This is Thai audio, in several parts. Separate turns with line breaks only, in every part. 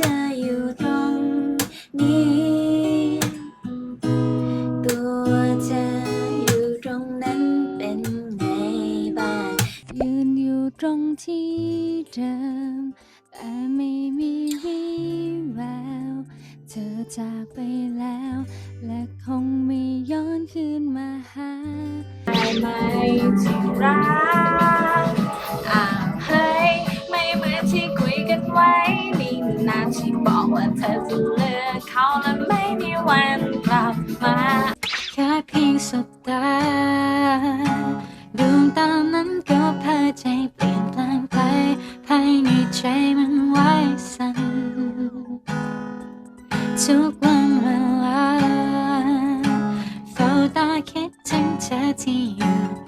เธออยู่ตรงนี้ ตัวเธออยู่ตรงนั้นเป็นไงบ้าง
ยืนอยู่ตรงที่เดิม แต่ไม่มีวี่แวว เธอจากไปแล้ว และคงไม่ย้อนคืนมาหา
บอกว่าเธอจะเลือกเขาและไม่มีวันกลับมา
แค่เพียงสบตาดวงตานั้นก็พาใจเปลี่ยนแปลงไปภายในใจมันไหวสั่นทุกวันเวลาเฝ้าตาคิดถึงเธอที่อยู่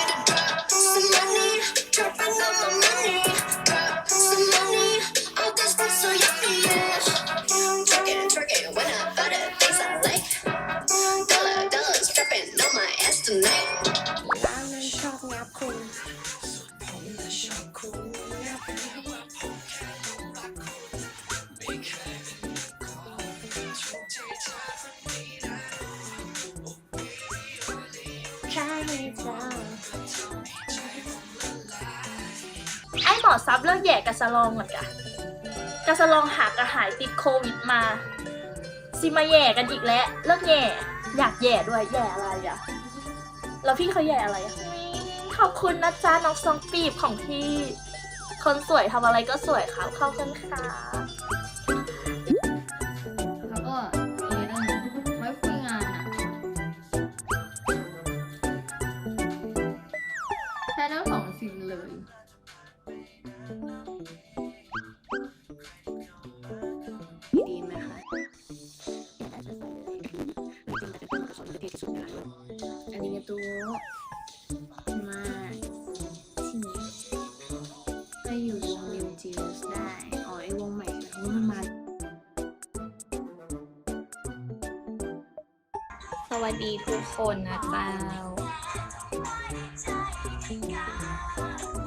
ไอ้หมอซับเลิกแย่กับสลองเหมือนกันกับสลองหากระหายติดโควิดมาซิมาแย่กันอีกแล้วเลิกแย่อยากแย่ด้วยแย่อะไรอะแล้วพี่เขาแย่อะไรอะขอบคุณนะจ๊ะน้องซองปีบของพี่ คนสวยทำอะไรก็สวยครับเข้ากันค่ะ
ใช้ทั้งสองซิมเลย
ดีไหมคะอันนี้ก็ตัวมาที่นี่ไปอยู่วงนิวจีสได้ อ๋อไอวงใหม่ใช่ไหมมันมา
สวัสดีทุกคนนะเจ้า my God.